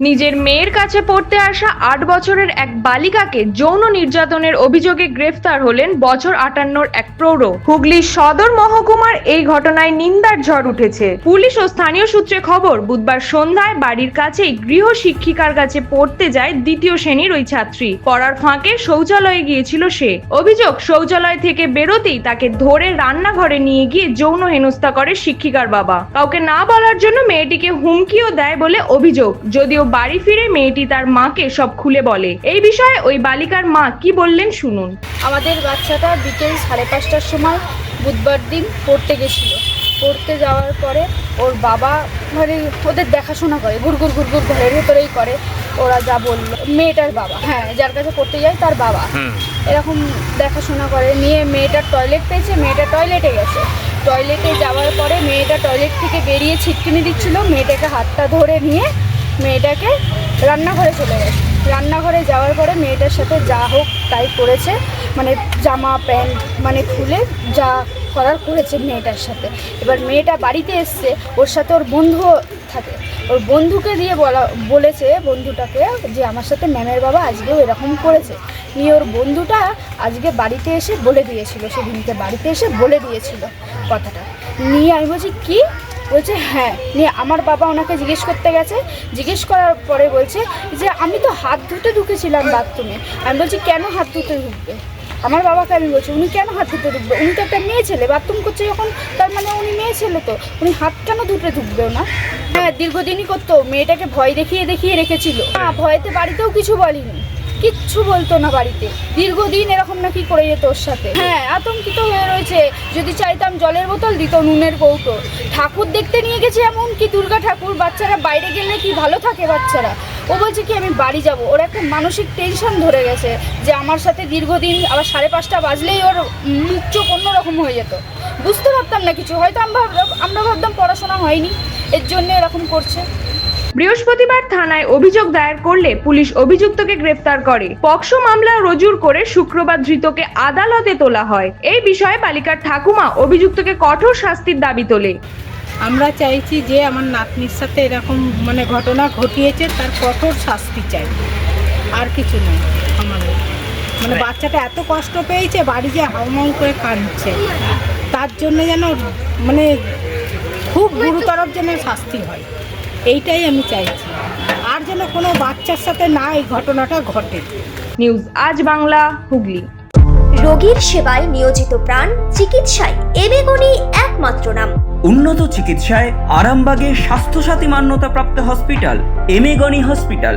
নিজের মেয়ের কাছে পড়তে আসা আট বছরের এক বালিকাকে যৌন নির্যাতনের অভিযোগে গ্রেফতার হলেন বছর আটান্নর এক প্রৌঢ়। হুগলির সদর মহকুমার এই ঘটনায় নিন্দার ঝড় উঠেছে। পুলিশ ও স্থানীয় সূত্রে খবর, বুধবার সন্ধ্যায় বাড়ির কাছেই গৃহ শিক্ষিকার কাছে পড়তে যায় দ্বিতীয় শ্রেণির ওই ছাত্রী। পড়ার ফাঁকে শৌচালয়ে গিয়েছিল সে। অভিযোগ, শৌচালয় থেকে বেরোতেই তাকে ধরে রান্নাঘরে নিয়ে গিয়ে যৌন হেনস্থা করে শিক্ষিকার বাবা। কাউকে না বলার জন্য মেয়েটিকে হুমকিও দেয় বলে অভিযোগ। যদিও বাড়ি ফিরে মেয়েটি তার মাকে সব খুলে বলে। এই বিষয়ে ওই বালিকার মা কি বললেন শুনুন। আমাদের বাচ্চাটা বিকেল সাড়ে পাঁচটার সময় বুধবার দিন পড়তে গেছিল। পড়তে যাওয়ার পরে ওর বাবা মানে ওদের দেখাশোনা করে ঘুরঘুর ঘুরঘুর ঘরের ভেতরেই করে। ওরা যা বলল মেয়েটার বাবা হ্যাঁ যার কাছে পড়তে যায় তার বাবা। এরকম দেখাশোনা করে নিয়ে মেয়েটার টয়লেট পেয়েছে মেয়েটা টয়লেটে গেছে। টয়লেটে যাওয়ার পরে মেয়েটা টয়লেট থেকে বেরিয়ে ছিটকিনি দিচ্ছিল মেয়েটাকে হাতটা ধরে নিয়ে মেয়েটাকে রান্নাঘরে চলে গেছে। রান্নাঘরে যাওয়ার পরে মেয়েটার সাথে যা হোক তাই করেছে। মানে জামা, প্যান্ট মানে খুলে যা করার করেছে মেয়েটার সাথে। এবার মেয়েটা বাড়িতে এসছে, ওর সাথে ওর বন্ধু থাকে। ওর বন্ধুকে দিয়ে বলা, বলেছে বন্ধুটাকে যে আমার সাথে ম্যামের বাবা আজকেও এরকম করেছে। নিয়ে ওর বন্ধুটা আজকে বাড়িতে এসে বলে দিয়েছিল, সেদিনকে বাড়িতে এসে বলে দিয়েছিল কথাটা। নিয়ে আমি বলছি, কি? বলছে হ্যাঁ। নিয়ে আমার বাবা ওনাকে জিজ্ঞেস করতে গেছে। জিজ্ঞেস করার পরে বলছে যে, আমি তো হাত ধুতে ঢুকেছিলাম বাথরুমে। আমি বলছি, কেন হাত ধুতে ঢুকবে? আমার বাবাকে আমি বলছি, উনি কেন হাত ধুতে ঢুকবে? উনি তো একটা মেয়ে ছেলে, বাথরুম করছে যখন, তার মানে উনি মেয়ে ছেলে তো। উনি হাত কেন ধুতে ঢুকবেও না হ্যাঁ দীর্ঘদিনই করতো। মেয়েটাকে ভয় দেখিয়ে দেখিয়ে রেখেছিল। ভয়েতে বাড়িতেও কিছু বলিনি। কিচ্ছু বলতো না বাড়িতে। দীর্ঘদিন এরকম নাকি করে যেত ওর সাথে। হ্যাঁ আতঙ্কিত হয়ে রয়েছে। যদি চাইতাম জলের বোতল দিত নুনের কৌটো। ঠাকুর দেখতে নিয়ে গেছে এমন কি দুর্গা ঠাকুর, বাচ্চারা বাইরে গেলে কি ভালো থাকে বাচ্চারা? ও বলছে কি, আমি বাড়ি যাব। ওর একটা মানসিক টেনশন ধরে গেছে যে আমার সাথে দীর্ঘদিন আবার সাড়ে পাঁচটা বাজলেই ওর মুখ চোখ অন্যরকম হয়ে যেত। বুঝতে পারতাম না কিছু। হয়তো আমরা আমরা ভাবতাম পড়াশোনা হয়নি। এর জন্য এরকম করছে। বৃহস্পতিবার থানায় অভিযোগ দায়ের করলে পুলিশ অভিযুক্তকে গ্রেফতার করে। পক্সো মামলা রজুর করে শুক্রবার ধৃতকে আদালতে তোলা হয়। এই বিষয়ে বালিকার ঠাকুমা অভিযুক্তকে কঠোর শাস্তির দাবি তোলে। আমরা চাইছি যে আমার নাতনির সাথে এরকম মানে ঘটনা ঘটিয়েছে তার কঠোর শাস্তি চাই। আর কিছু নয় আমাদের মানে বাচ্চাটা এত কষ্ট পেয়েছে বাড়ি যে হাউমাউ করে কাঁদছে। তার জন্য যেন মানে খুব গুরুতর যেন শাস্তি হয়। এইটাই আমি চাইছি। আর যেন কোনো বাচ্চার সাথে না এই ঘটনাটা ঘটে। নিউজ আজ বাংলা হুগলি। রোগীর সেবায় নিয়োজিত প্রাণ চিকিৎসায় এবেগুনি একমাত্র নাম। উন্নত চিকিৎসায় আরামবাগে স্বাস্থ্যসাথী মান্যতাপ্রাপ্ত হসপিটাল এমেগনি হসপিটাল।